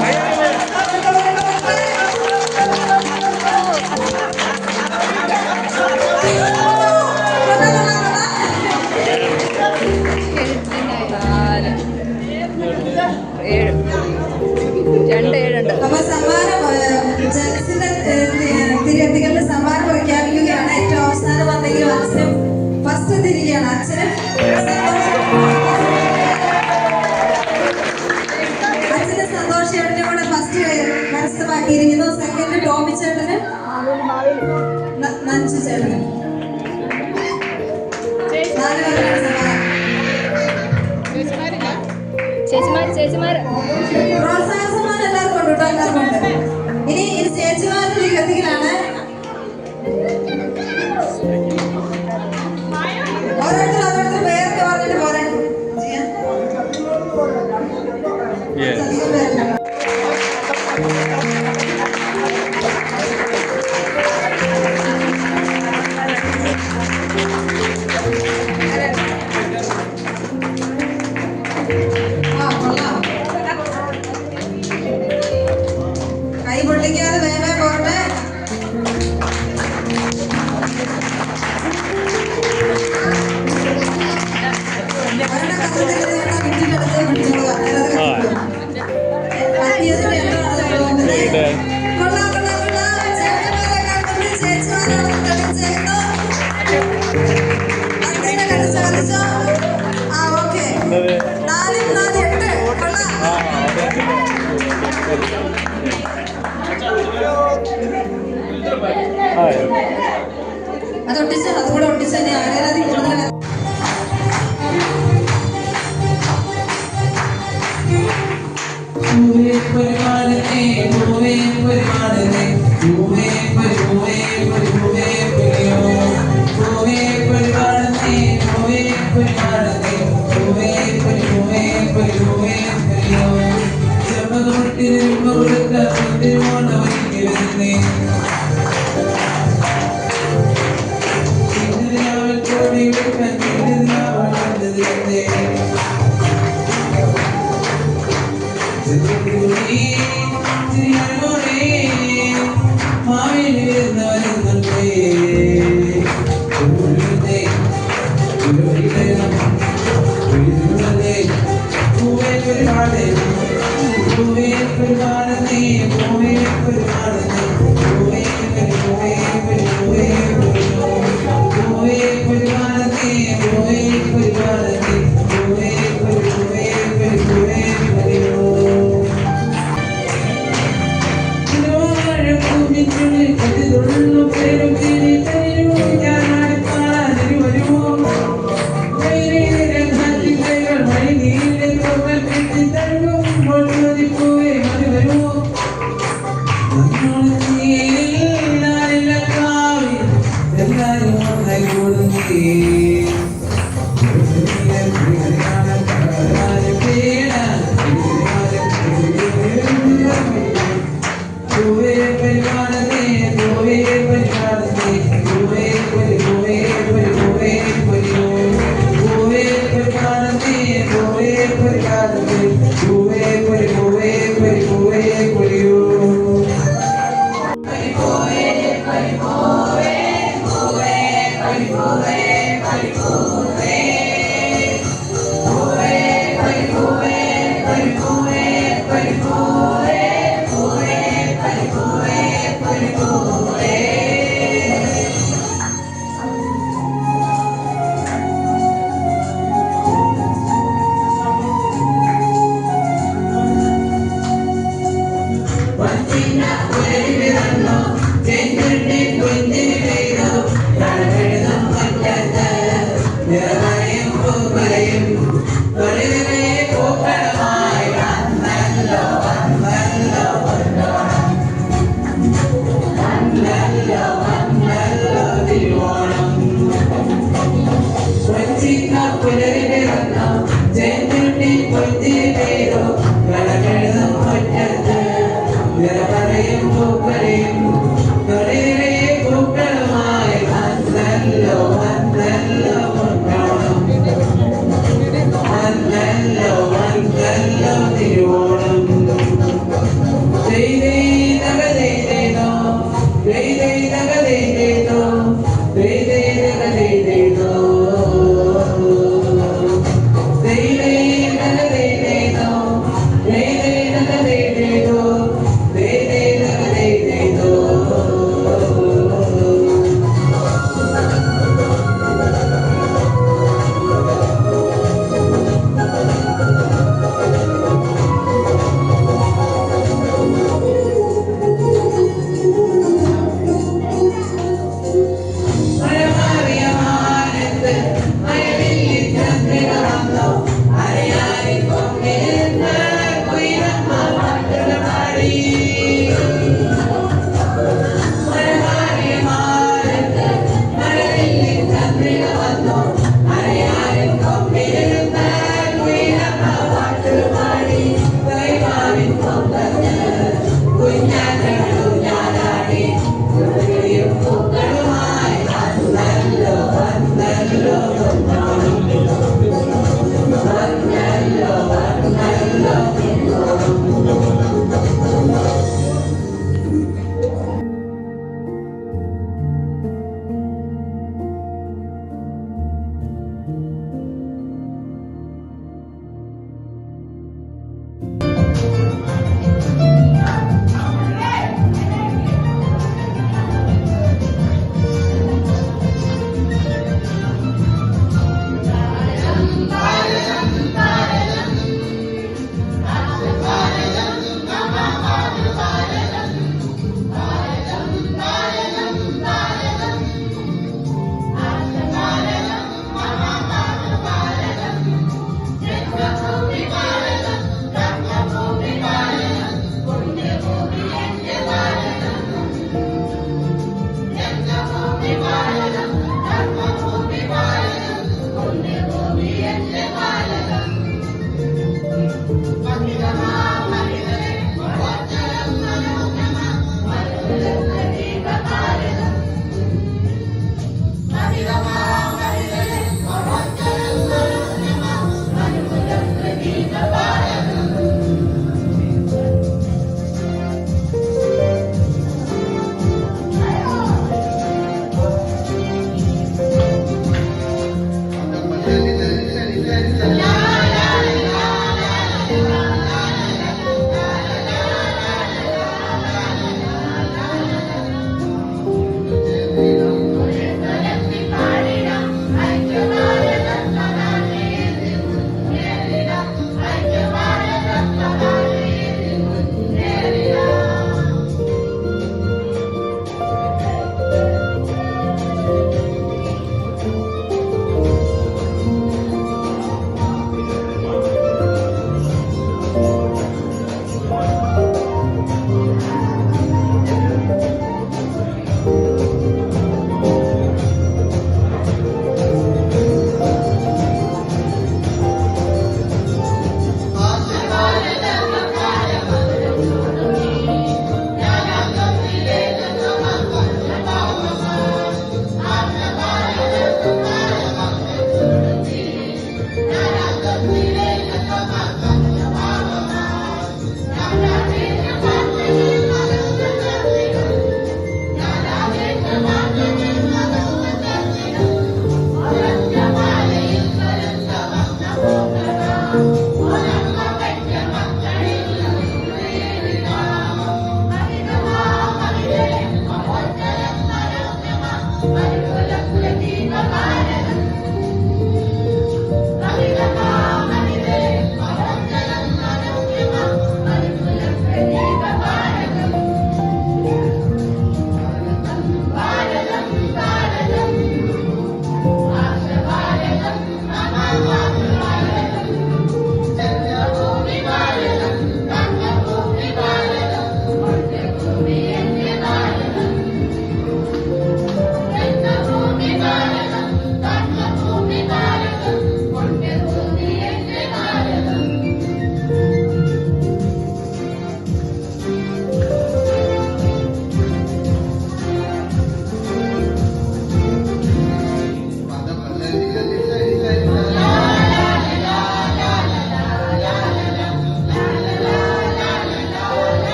Hey! അപ്പൊ സമ്മാനം തിരികത്തികളുടെ സമ്മാനം പ്രഖ്യാപിക്കുകയാണ് ഏറ്റവും അവസാനം വന്നെങ്കിലും അച്ഛനും ഫസ്റ്റ് തിരികെയാണ്. അച്ഛനും അച്ഛന് സന്തോഷ് ചേട്ടനെ കൂടെ ഫസ്റ്റ് കരസ്ഥമാക്കിയിരിക്കുന്നു സെക്കൻഡ് ടോമി ചേട്ടന് നഞ്ചു ചേട്ടന്. ചേച്ചിമാർ പ്രോത്സാഹന സമ്മാനം എല്ലാവർക്കും ഇനി ചേച്ചിമാരുടെ തിരികത്തികളാണ് അത് ഒട്ടിച്ച് അതും കൂടെ ഒട്ടിച്ച് തന്നെ ആരാധിക്കുന്നത് പരിപാലനെ പൂവേ പരിപാലനെ പൂവേ പരി പൂവേ പരി പൂവേ പൂവേ Yeah.